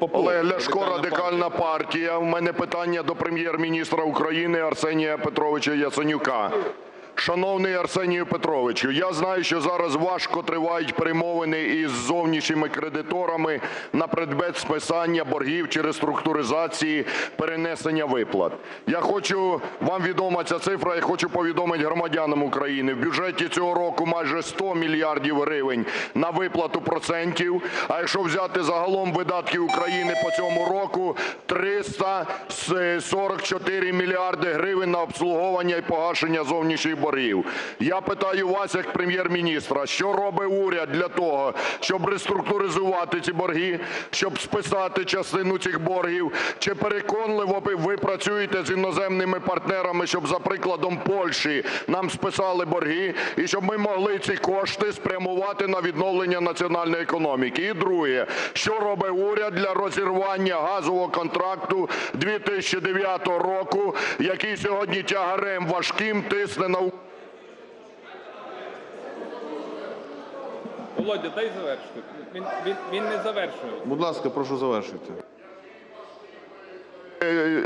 Олег Ляшко, радикальна партія. У мене питання до прем'єр-міністра України Арсенія Петровича Яценюка. Шановний Арсенію Петровичу, я знаю, що зараз важко тривають перемовини із зовнішніми кредиторами на предмет списання боргів чи реструктуризації, перенесення виплат. Я хочу, вам відома ця цифра, я хочу повідомити громадянам України. В бюджеті цього року майже 100 мільярдів гривень на виплату процентів. А якщо взяти загалом видатки України по цьому року, 344 мільярди гривень на обслуговування і погашення зовнішніх боргів. Я питаю вас як Прем'єр-міністра, що робить уряд для того, щоб реструктуризувати ці борги, щоб списати частину цих боргів? Чи переконливо ви працюєте з іноземними партнерами, щоб, за прикладом Польщі, нам списали борги і щоб ми могли ці кошти спрямувати на відновлення національної економіки? І друге, що робить уряд для розірвання газового контракту 2009 року, який сьогодні тягарем важким тисне на Україну? Володя, дай завершити. Він, він, він не завершує. Будь ласка, прошу завершити.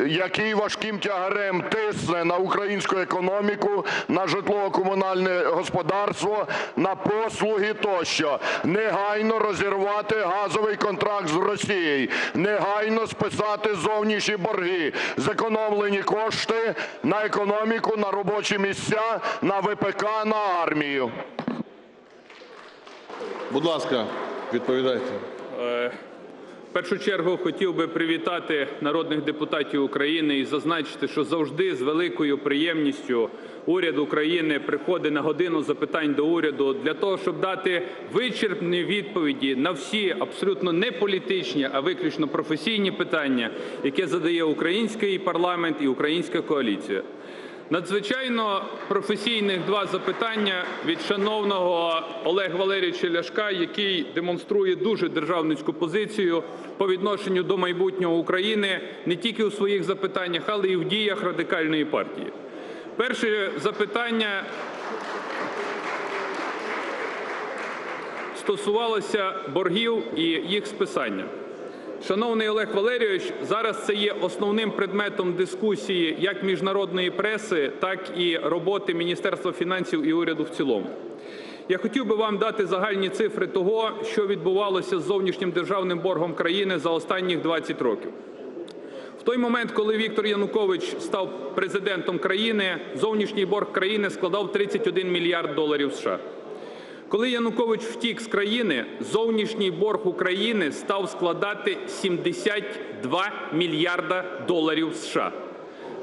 який важким тягарем тисне на українську економіку, на житлово-комунальне господарство, на послуги тощо. Негайно розірвати газовий контракт з Росією, негайно списати зовнішні борги, зекономлені кошти на економіку, на робочі місця, на ВПК, на армію. Будь ласка, відповідайте. В першу чергу хотів би привітати народних депутатів України і зазначити, що завжди з великою приємністю уряд України приходить на годину запитань до уряду для того, щоб дати вичерпні відповіді на всі абсолютно не політичні, а виключно професійні питання, які задає український парламент і українська коаліція. Надзвичайно професійних два запитання від шановного Олега Валерійовича Ляшка, який демонструє дуже державницьку позицію по відношенню до майбутнього України не тільки у своїх запитаннях, але і в діях радикальної партії. Перше запитання стосувалося боргів і їх списання. Шановний Олег Валерійович, зараз це є основним предметом дискусії як міжнародної преси, так і роботи Міністерства фінансів і уряду в цілому. Я хотів би вам дати загальні цифри того, що відбувалося з зовнішнім державним боргом країни за останніх 20 років. В той момент, коли Віктор Янукович став президентом країни, зовнішній борг країни складав 31 мільярд доларів США. Коли Янукович втік з країни, зовнішній борг України став складати 72 мільярда доларів США.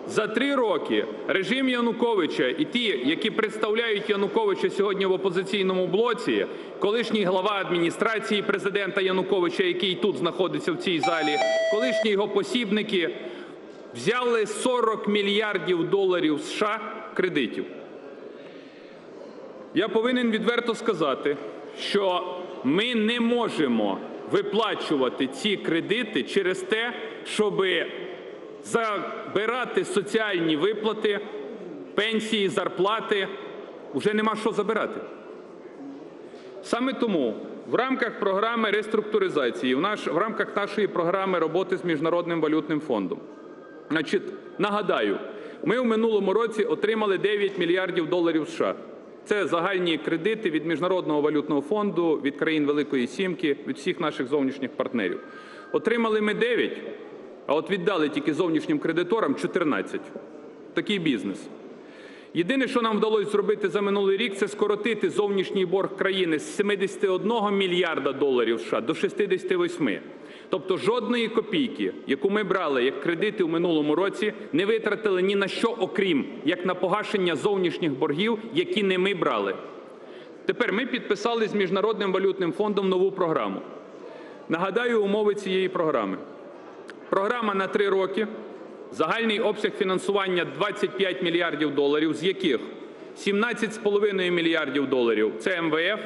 За три роки режим Януковича і ті, які представляють Януковича сьогодні в опозиційному блоці, колишній глава адміністрації президента Януковича, який тут знаходиться в цій залі, колишні його посібники, взяли 40 мільярдів доларів США кредитів. Я повинен відверто сказати, що ми не можемо виплачувати ці кредити через те, щоб забирати соціальні виплати, пенсії, зарплати. Уже нема що забирати. Саме тому в рамках програми реструктуризації, в, наш, в рамках нашої програми роботи з Міжнародним валютним фондом, значить, нагадаю, ми в минулому році отримали 9 мільярдів доларів США. Це загальні кредити від Міжнародного валютного фонду, від країн Великої Сімки, від всіх наших зовнішніх партнерів. Отримали ми 9, а от віддали тільки зовнішнім кредиторам 14. Такий бізнес. Єдине, що нам вдалося зробити за минулий рік, це скоротити зовнішній борг країни з 71 мільярда доларів США до 68. Тобто жодної копійки, яку ми брали як кредити у минулому році, не витратили ні на що, окрім як на погашення зовнішніх боргів, які не ми брали. Тепер ми підписали з Міжнародним валютним фондом нову програму. Нагадаю умови цієї програми. Програма на три роки. Загальний обсяг фінансування 25 мільярдів доларів, з яких 17,5 мільярдів доларів це МВФ,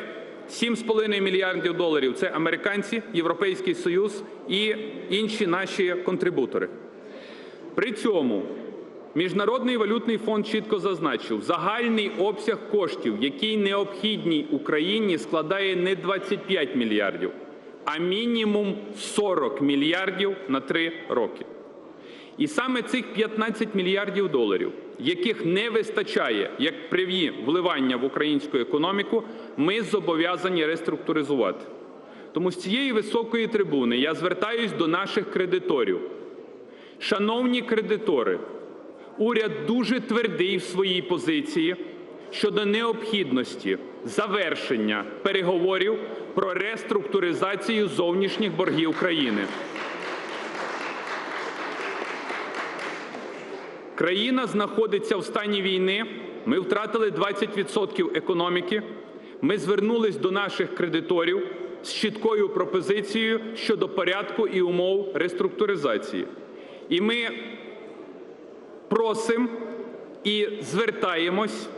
7,5 мільярдів доларів це американці, Європейський Союз і інші наші контрибутори. При цьому Міжнародний валютний фонд чітко зазначив, загальний обсяг коштів, який необхідний Україні, складає не 25 мільярдів, а мінімум 40 мільярдів на три роки. І саме цих 15 мільярдів доларів, яких не вистачає як приві вливання в українську економіку, ми зобов'язані реструктуризувати. Тому з цієї високої трибуни я звертаюсь до наших кредиторів. Шановні кредитори, уряд дуже твердий в своїй позиції щодо необхідності завершення переговорів про реструктуризацію зовнішніх боргів країни. Країна знаходиться в стані війни. Ми втратили 20% економіки. Ми звернулись до наших кредиторів з чіткою пропозицією щодо порядку і умов реструктуризації. І ми просимо і звертаємось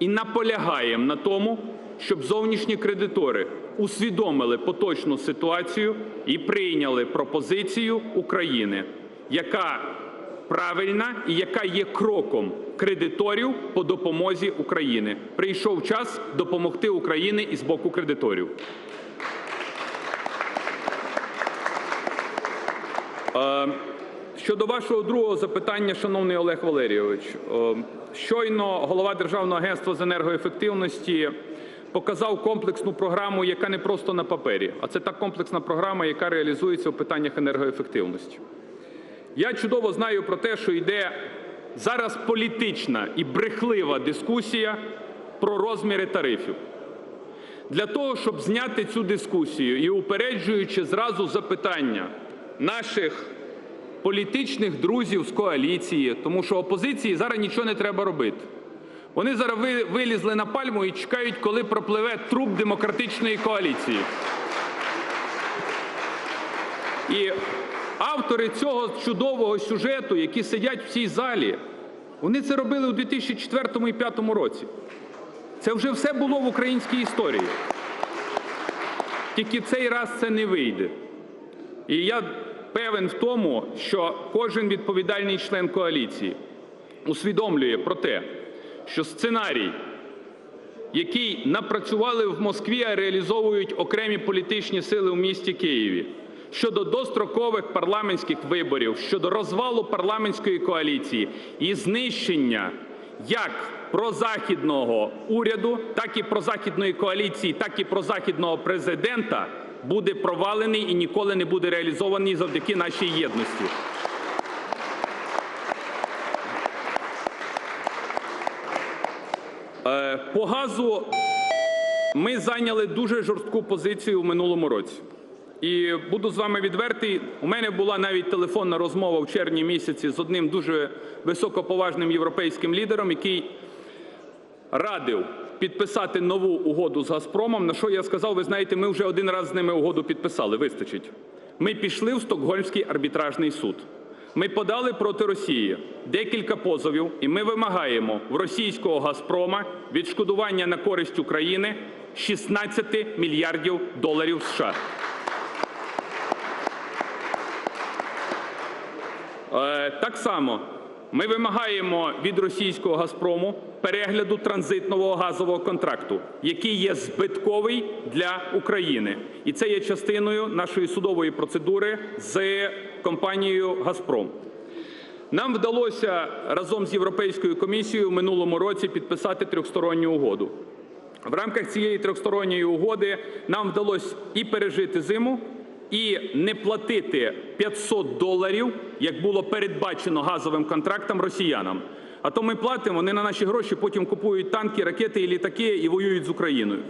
і наполягаємо на тому, щоб зовнішні кредитори усвідомили поточну ситуацію і прийняли пропозицію України, яка правильна і яка є кроком кредиторів по допомозі України. Прийшов час допомогти Україні і з боку кредиторів. Е, Щодо вашого другого запитання, шановний Олег Валерійович, е, щойно голова Державного агентства з енергоефективності показав комплексну програму, яка не просто на папері, а це та комплексна програма, яка реалізується у питаннях енергоефективності. Я чудово знаю про те, що йде зараз політична і брехлива дискусія про розміри тарифів. Для того, щоб зняти цю дискусію і упереджуючи зразу запитання наших політичних друзів з коаліції, тому що опозиції зараз нічого не треба робити. Вони зараз вилізли на пальму і чекають, коли пропливе труп демократичної коаліції. І автори цього чудового сюжету, які сидять в цій залі, вони це робили у 2004 і 2005 році. Це вже все було в українській історії. Тільки цей раз це не вийде. І я певен в тому, що кожен відповідальний член коаліції усвідомлює про те, що сценарій, який напрацювали в Москві, а реалізовують окремі політичні сили у місті Києві щодо дострокових парламентських виборів, щодо розвалу парламентської коаліції і знищення як прозахідного уряду, так і прозахідної коаліції, так і прозахідного президента буде провалений і ніколи не буде реалізований завдяки нашій єдності. Е, По газу ми зайняли дуже жорстку позицію в минулому році. І буду з вами відвертий. У мене була навіть телефонна розмова в червні місяці з одним дуже високоповажним європейським лідером, який радив підписати нову угоду з Газпромом. На що я сказав: ви знаєте, ми вже один раз з ними угоду підписали. Вистачить. Ми пішли в Стокгольмський арбітражний суд. Ми подали проти Росії декілька позовів, і ми вимагаємо в російського Газпрома відшкодування на користь України 16 мільярдів доларів США. Так само ми вимагаємо від російського Газпрому перегляду транзитного газового контракту, який є збитковий для України, і це є частиною нашої судової процедури з компанією Газпром. Нам вдалося разом з Європейською комісією в минулому році підписати трьохсторонню угоду. В рамках цієї трьохсторонньої угоди нам вдалося і пережити зиму, і не платити 500 доларів, як було передбачено газовим контрактом росіянам. А то ми платимо, вони на наші гроші потім купують танки, ракети і літаки і воюють з Україною.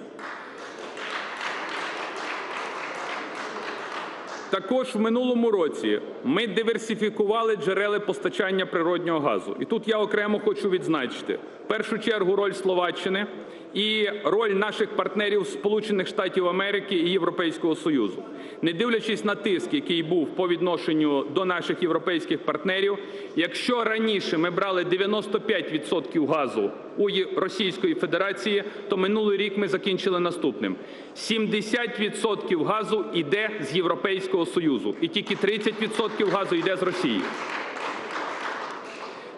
Також в минулому році ми диверсифікували джерела постачання природнього газу. І тут я окремо хочу відзначити в першу чергу роль Словаччини і роль наших партнерів Сполучених Штатів Америки і Європейського Союзу. Не дивлячись на тиск, який був по відношенню до наших європейських партнерів, якщо раніше ми брали 95% газу у Російської Федерації, то минулий рік ми закінчили наступним: 70% газу йде з Європейського Союзу, і тільки 30% газу йде з Росії.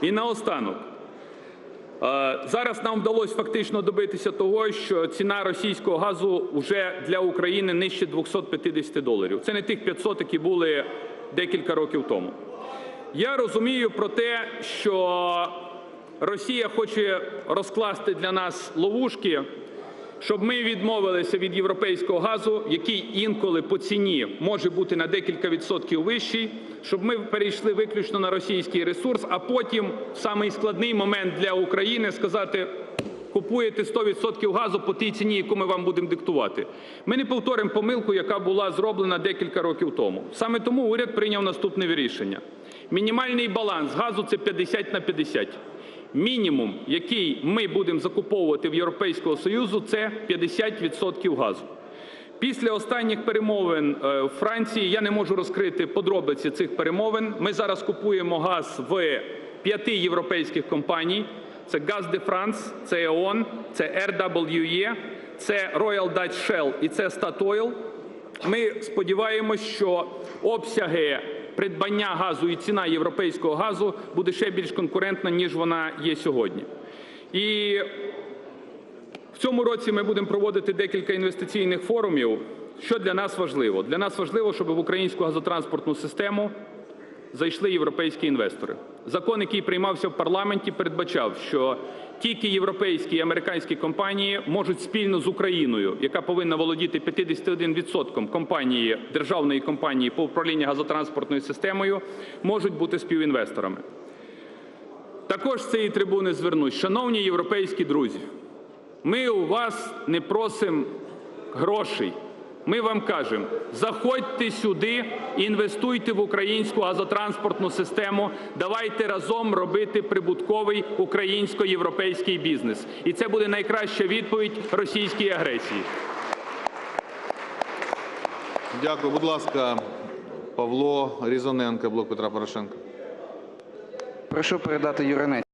І наостанок, Зараз нам вдалося фактично добитися того, що ціна російського газу вже для України нижче 250 доларів. Це не тих 500, які були декілька років тому. Я розумію про те, що Росія хоче розкласти для нас ловушки, щоб ми відмовилися від європейського газу, який інколи по ціні може бути на декілька відсотків вищий, щоб ми перейшли виключно на російський ресурс, а потім самий складний момент для України сказати. Купуєте 100% газу по тій ціні, яку ми вам будемо диктувати. Ми не повторимо помилку, яка була зроблена декілька років тому. Саме тому уряд прийняв наступне рішення. Мінімальний баланс газу це 50 на 50. Мінімум, який ми будемо закуповувати в Європейського Союзу, це 50% газу. Після останніх перемовин е, в Франції я не можу розкрити подробиці цих перемовин. Ми зараз купуємо газ в п'яти європейських компаній. Це Gaz de France, це E.ON, це RWE, це Royal Dutch Shell і це Statoil. Ми сподіваємось, що обсяги придбання газу і ціна європейського газу буде ще більш конкурентна, ніж вона є сьогодні. І в цьому році ми будемо проводити декілька інвестиційних форумів. Що для нас важливо? Для нас важливо, щоб в українську газотранспортну систему зайшли європейські інвестори. Закон, який приймався в парламенті, передбачав, що тільки європейські і американські компанії можуть спільно з Україною, яка повинна володіти 51% компанії державної компанії по управлінню газотранспортною системою, можуть бути співінвесторами. Також з цієї трибуни звернусь, шановні європейські друзі. Ми у вас не просимо грошей. Ми вам кажемо, заходьте сюди, інвестуйте в українську газотранспортну систему. Давайте разом робити прибутковий українсько-європейський бізнес. І це буде найкраща відповідь російській агресії. Дякую. Будь ласка, Павло Різоненко, блок Петра Порошенка. Прошу передати Юринець.